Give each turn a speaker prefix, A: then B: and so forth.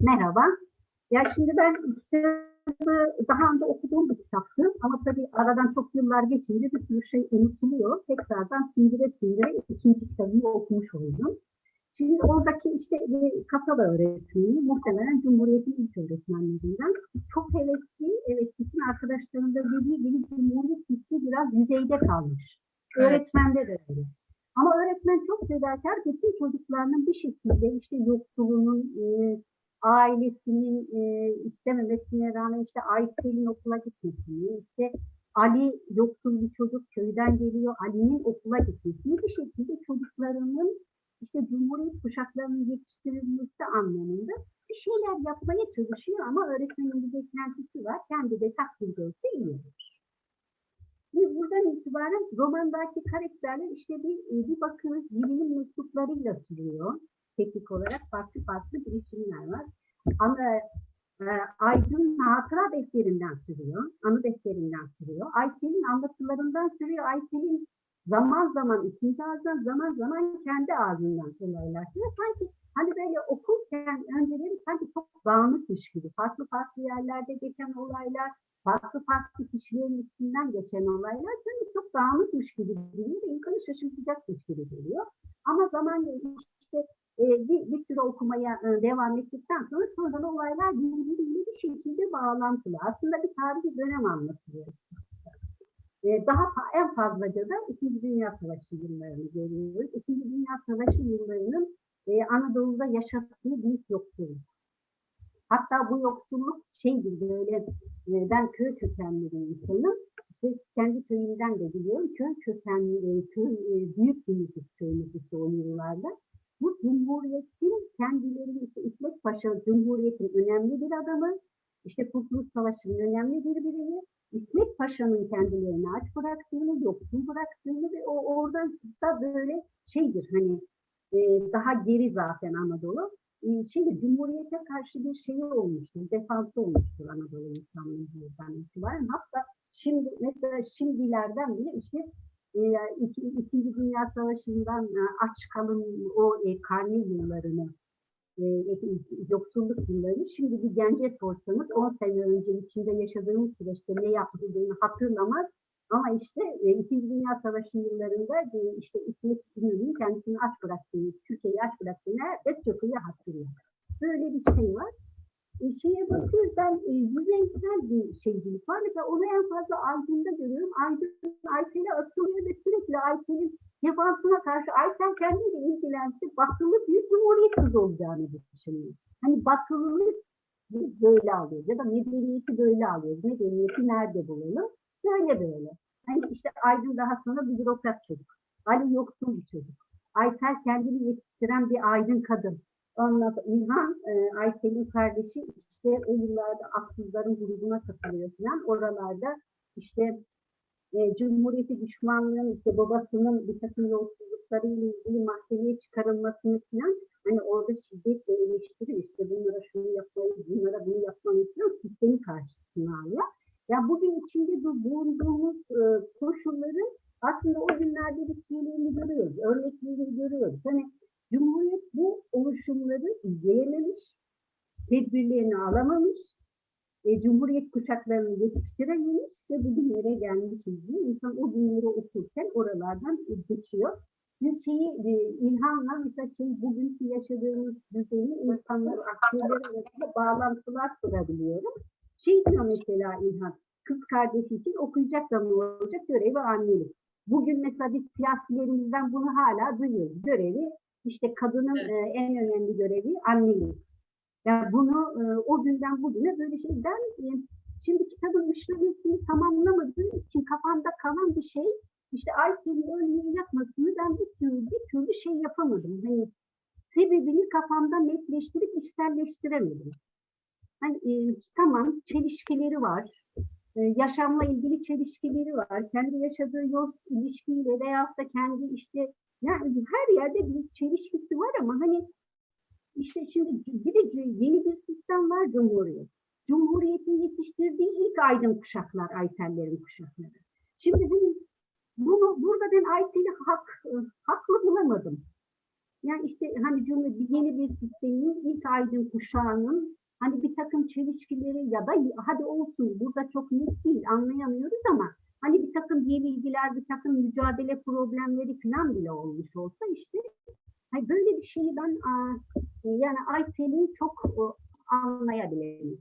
A: Merhaba. Ya şimdi ben kitabı daha önce okuduğum bir kitaptı ama tabii aradan çok yıllar geçince bir sürü şey unutuluyor. Tekrardan sindire sindire ikinci kitabımı okumuş oldum. Şimdi oradaki işte bir kasaba öğretmeni, muhtemelen Cumhuriyet'in ilk öğretmenlerinden. Çok hevesli, evet bütün arkadaşlarım da dediği gibi Cumhuriyet fikri biraz yüzeyde kalmış.
B: Evet.
A: Öğretmende de öyle. Ama öğretmen çok fedakar, bütün çocuklarının bir şekilde işte yoksulluğunun, e, ailesinin e, istememesine rağmen işte Aysel'in okula gitmesini, işte Ali yoksul bir çocuk köyden geliyor, Ali'nin okula gitmesini bir şekilde çocuklarının işte Cumhuriyet kuşaklarının yetiştirilmesi anlamında bir şeyler yapmaya çalışıyor ama öğretmenin bir beklentisi var. Kendi de takdir görse iyi olur. Şimdi buradan itibaren romandaki karakterler işte bir, bir bakıyoruz dilinin mektuplarıyla sürüyor. Teknik olarak farklı farklı girişimler var. Ama e, Aydın hatıra defterinden sürüyor. Anı defterinden sürüyor. Aysel'in anlatılarından sürüyor. Aysel'in zaman zaman ikinci ağızdan zaman zaman kendi ağzından olaylar sürüyor. Sanki hani böyle okurken önceleri sanki çok dağınıkmış gibi. Farklı farklı yerlerde geçen olaylar, farklı farklı kişilerin üstünden geçen olaylar sanki çok dağınıkmış gibi geliyor ve insanı şaşırtacakmış gibi geliyor. Ama zamanla işte e, bir, bir süre okumaya e, devam ettikten sonra sonradan olaylar birbiriyle bir şekilde bağlantılı. Aslında bir tarihi dönem anlatılıyor. E, daha en fazlaca da İkinci Dünya Savaşı yıllarını görüyoruz. İkinci Dünya Savaşı yıllarının e, Anadolu'da yaşattığı büyük yoksulluk. Hatta bu yoksulluk şeydir böyle e, ben köy kökenli bir insanım. İşte kendi köyümden de biliyorum. Köy kökenli, e, köy, e, büyük bir nüfus köy nüfusu o yıllarda. Bu Cumhuriyet'in kendilerini işte İsmet Paşa Cumhuriyet'in önemli bir adamı, işte Kurtuluş Savaşı'nın önemli bir bireyi, İsmet Paşa'nın kendilerini aç bıraktığını, yoksul bıraktığını ve o oradan da böyle şeydir hani e, daha geri zaten Anadolu. E, şey Cumhuriyet'e karşı bir şey olmuştur, defansı olmuştur Anadolu insanlığının buradan itibaren. Hatta şimdi mesela şimdilerden bile işte e, iki, İkinci Dünya Savaşı'ndan e, aç kalın o e, karne yıllarını, e, yoksulluk yıllarını şimdi bir gence sorsanız 10 sene önce içinde yaşadığımız süreçte ne yapıldığını hatırlamaz. Ama işte e, İkinci Dünya Savaşı yıllarında işte İsmet İnönü'nün kendisini aç bıraktığını, Türkiye'yi aç bıraktığını herkes çok iyi hatırlıyor. Böyle bir şey var. E, şeye bakıyoruz ben e, yüzeysel bir şeycilik var. Mesela onu en fazla Aydın'da görüyorum. Aydın Aysel'e atılıyor ve sürekli Aysel'in defansına karşı Aysel kendiyle ilgilense batılı bir cumhuriyet kızı olacağını düşünüyor. Hani batılılık böyle alıyoruz ya da medeniyeti böyle alıyoruz. Medeniyeti nerede bulalım? Böyle böyle. Hani işte Aydın daha sonra bir bürokrat çocuk. Ali yoksul bir çocuk. Aysel kendini yetiştiren bir aydın kadın. Sonra İlhan, e, Aysel'in kardeşi işte o yıllarda aksızların grubuna katılıyor falan. Oralarda işte e, Cumhuriyeti düşmanlığın işte babasının bir takım yolsuzluklarıyla ilgili mahkemeye çıkarılmasını falan hani orada şiddetle eleştirir işte bunlara şunu yapmayı, bunlara bunu yapmayı falan sistemin karşısına alıyor. Ya bugün içinde bu bulunduğumuz e, koşulları aslında o günlerde bir şeylerini görüyoruz, örneklerini görüyoruz. Hani Cumhuriyet bu oluşumları izleyememiş, tedbirlerini alamamış, e, Cumhuriyet kuşaklarını yetiştirememiş ve bugünlere gelmişiz diye insan o günleri okurken oralardan geçiyor. Bir şeyi e, ilhamla mesela şey, bugünkü yaşadığımız düzeni insanlar aktörler arasında bağlantılar kurabiliyorum. Şey diyor mesela İlhan, kız kardeşi için okuyacak da olacak görevi annelik. Bugün mesela biz siyasilerimizden bunu hala duyuyoruz. Görevi işte kadının
B: Evet.
A: e, en önemli görevi annelik. Yani bunu e, o günden bugüne böyle şey ben e, şimdi kitabın işlemesini tamamlamadığım için kafamda kalan bir şey işte Aysel'in ölmeyi yapmasını ben bir türlü, bir türlü şey yapamadım. Hani sebebini kafamda netleştirip içselleştiremedim. Hani, e, tamam çelişkileri var. E, yaşamla ilgili çelişkileri var. Kendi yaşadığı yol ilişkiyle veyahut da kendi işte yani her yerde bir çelişkisi var ama hani işte şimdi bir de yeni bir sistem var Cumhuriyet. Cumhuriyet'in yetiştirdiği ilk aydın kuşaklar Aysellerin kuşakları. Şimdi hani bunu burada ben Aysel'i hak, haklı bulamadım. Yani işte hani bir yeni bir sistemin ilk aydın kuşağının hani bir takım çelişkileri ya da hadi olsun burada çok net değil anlayamıyoruz ama hani bir takım yenilgiler, bir takım mücadele problemleri falan bile olmuş olsa işte hani böyle bir şeyi ben yani Aysel'in çok o, anlayabilirim.